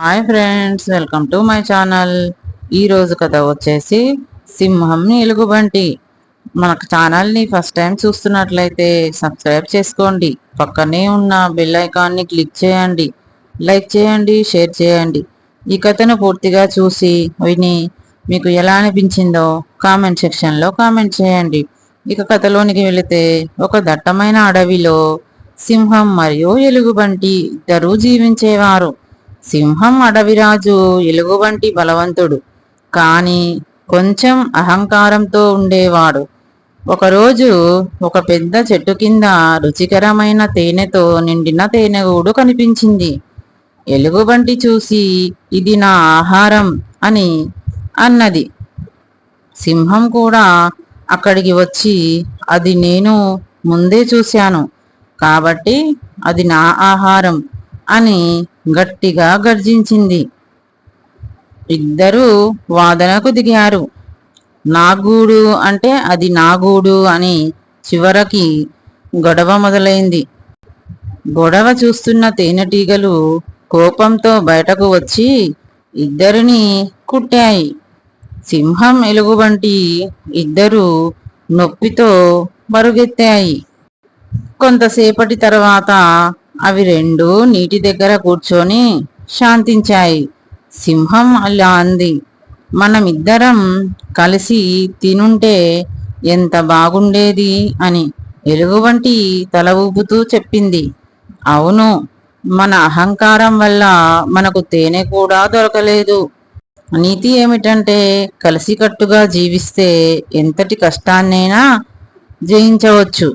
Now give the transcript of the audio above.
Hi friends welcome to my channel. ఈరోజు కథ వచ్చేసి సింహం ఎలుగుబంటి మన ఛానల్ని ఫస్ట్ టైం చూస్తున్నట్లయితే సబ్స్క్రైబ్ చేసుకోండి. పక్కనే ఉన్న బెల్ ఐకాన్ని క్లిక్ చేయండి. లైక్ చేయండి షేర్ చేయండి. ఈ కథను పూర్తిగా చూసి విని మీకు ఎలా అనిపించిందో కామెంట్ సెక్షన్లో కామెంట్ చేయండి. ఇక కథలోనికి వెళితే ఒక దట్టమైన అడవిలో సింహం మరియు ఎలుగుబంటి ఇద్దరూ జీవించేవారు. సింహం అడవిరాజు ఎలుగువంటి బలవంతుడు. కాని కొంచెం అహంకారంతో ఉండేవాడు. ఒకరోజు ఒక పెద్ద చెట్టు కింద రుచికరమైన తేనెతో నిండిన తేనెగూడు కనిపించింది. ఎలుగుబంటి చూసి ఇది నా ఆహారం అని అన్నది. సింహం కూడా అక్కడికి వచ్చి అది నేను ముందే చూశాను. కాబట్టి అది నా ఆహారం. అని గట్టిగా గర్జించింది. ఇద్దరూ వాదనకు దిగారు. నాగూడు అంటే అది నాగూడు అని చివరికి గొడవ మొదలైంది. గొడవ చూస్తున్న తేనెటీగలు కోపంతో బయటకు వచ్చి ఇద్దరిని కుట్టాయి. సింహం ఎలుగుబంటి ఇద్దరు నొప్పితో మరుగెత్తాయి. కొంతసేపటి తర్వాత అవి రెండు నీటి దగ్గర కూర్చొని శాంతించాయి. సింహం అలా అంది. మనమిద్దరం కలిసి తినుంటే ఎంత బాగుండేది అని ఎలుగుబంటి తల ఊపుతూ చెప్పింది. అవును మన అహంకారం వల్ల మనకు తేనె కూడా దొరకలేదు. నీతి ఏమిటంటే కలిసికట్టుగా జీవిస్తే ఎంతటి కష్టాన్నైనా జయించవచ్చు.